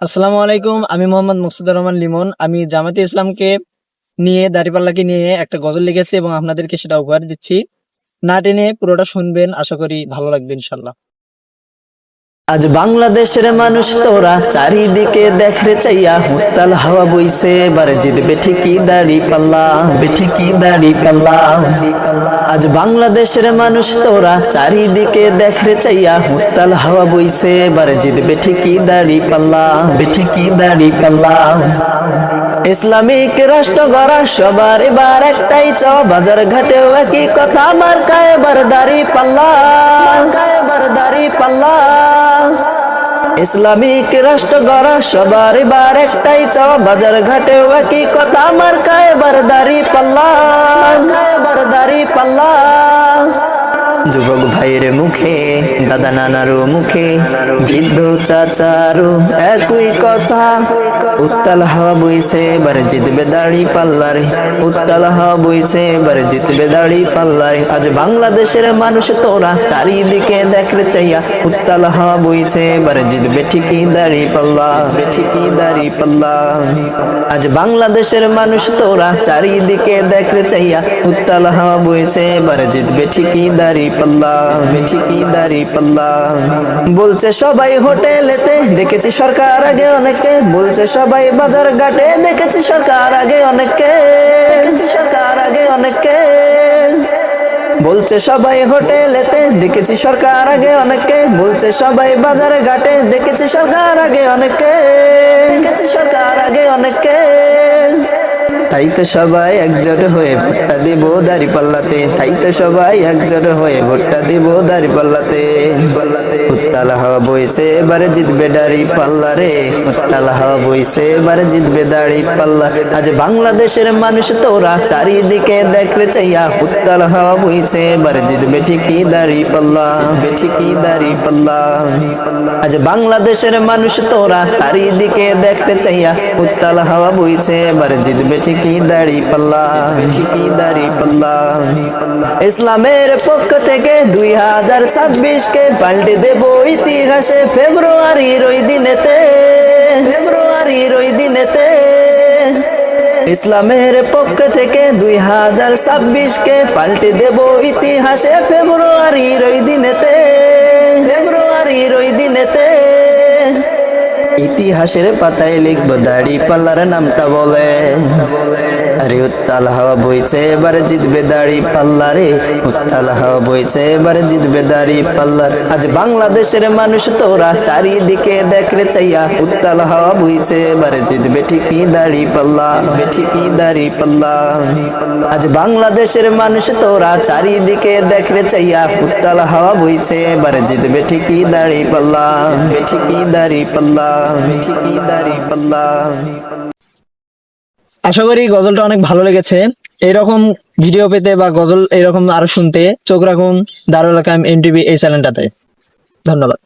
আসসালামু আলাইকুম, আমি মোহাম্মদ মুকসুদুর রহমান লিমন। আমি জামাতে ইসলামকে নিয়ে, দাড়িপাল্লাকে নিয়ে একটা গজল লিখেছি এবং আপনাদেরকে সেটা উপহার দিচ্ছি। না টেনে পুরোটা শুনবেন, আশা করি ভালো লাগবে ইনশাল্লাহ। আজ বাংলাদেশের মানুষ তোরা চারিদিকে দেখরে চাইয়া হুত্তাল হাওয়া বইছে, এবারে জিতবে ঠিকই দাড়ি পাল্লা বেঠিকি দাড়ি পাল্লা। আজ বাংলাদেশের মানুষ তোরা চারিদিকে দেখরে চাইয়া হুত্তাল হাওয়া বইছে, এবারে জিতবে ঠিকই দাড়ি পাল্লা বেঠিকি দাড়ি পাল্লা। ইসলামিক রাষ্ট্র গড়া সবার এবার একটাই চ বাজার ঘাটেও একই কথা আমার কায়বার দাড়ি পাল্লা কায়বার দাড়ি পাল্লা। ইসলামিক রাষ্ট্র গড়া সবার এবার একটাই চ বাজার ঘাটে কথা আমার কায়বার দাড়ি পাল্লা পাল্লা যুবক ভাইয়ের মুখে, দাদা নানারও মুখে, বৃদ্ধ চাচারও একই কথা। উত্তাল হাওয়া বইছে, এবারে জিতবে দাড়ি পাল্লারে। উত্তাল হাওয়া বইছে, এবারে জিতবে দাড়ি পাল্লারে। আজ বাংলাদেশের মানুষ তোরা চারিদিকে দেখরে চাইয়া উত্তাল হাওয়া বইছে, এবারে জিতবে ঠিকই দাড়ি পাল্লা ঠিকই দাড়ি পাল্লা। আজ বাংলাদেশের মানুষ তোরা চারিদিকে দেখরে চাইয়া উত্তাল হাওয়া বইছে, এবারে জিতবে ঠিকই দাড়ি পাল্লা ঠিকই দাড়ি পাল্লা। বলছে সবাই হোটেলেতে, দেখেছি সরকার আগে অনেকে বলছে সবাই বাজার ঘাটে, দেখেছি সরকার আগে অনেকে সরকার আগে অনেকে বলছে সবাই হোটেলেতে, দেখেছি সরকার আগে অনেকে বলছে সবাই বাজারে ঘাটে, দেখেছি সরকার আগে অনেকে দেখেছি সরকার আগে অনেকে তাই তো সবাই একজোট হয়ে ভোটটা দিব দাড়ি পাল্লাতে তাই তো সবাই একজোট হয়ে ভোটটা দিব দাড়ি পাল্লাতে উত্তাল হাওয়া বইছে, এবারে জিতবে দাড়ি পাল্লা রে উত্তাল হাওয়া বইছে, এবারে জিতবে দাড়ি পাল্লা আজ বাংলাদেশের মানুষ তোরা চারিদিকে দেখরে চাইয়া। উত্তাল হাওয়া বইছে, এবারে জিতবে ঠিকই দাড়ি পাল্লা ঠিকই দাড়ি পাল্লা আজ বাংলাদেশের মানুষ তোরা চারিদিকে দেখতে চাইয়া। উত্তাল হাওয়া বইছে, এবারে জিতবে ঠিকই দাড়ি পাল্লা দাড়ি পাল্লা। ইসলামের পক্ষ থেকে দুই হাজার ছাব্বিশ কে পাল্টে দেব ইতিহাসে ফেব্রুয়ারির ওই দিনেতে। ফেব্রুয়ারির ওই দিনেতে। ইসলামের পক্ষ থেকে দুই হাজার ছাব্বিশ কে পাল্টে দেব ইতিহাসে ফেব্রুয়ারির ওই দিনেতে। ফেব্রুয়ারির ওই দিনেতে। ইতিহাসের পাতায় লিখব দাড়ি পাল্লার নামটা বলে। আরে উত্তাল হাওয়া বইছে, এবারে জিতবে দাড়ি পাল্লা রে উত্তাল হাওয়া বইছে, এবারে জিতবে দাড়ি পাল্লার। আজ বাংলাদেশের মানুষ তোরা চারিদিকে দেখরে চাইয়া উত্তাল হাওয়া বইছে, এবারে জিতবে ঠিকই দাড়ি পাল্লা ঠিকই দাড়ি পাল্লা। আজ বাংলাদেশের মানুষ তোরা চারিদিকে দেখরে চাইয়া উত্তাল হাওয়া বইছে, এবারে জিতবে ঠিকই দাড়ি পাল্লা ঠিকই দাড়ি পাল্লা ঠিকই দাড়ি পাল্লা। আশা করি গজলটা অনেক ভালো লেগেছে। এরকম ভিডিও পেতে বা গজল এরকম আরও শুনতে চোখ রাখুন দারুল কাম এমটিভি এই চ্যানেলটাতে ধন্যবাদ।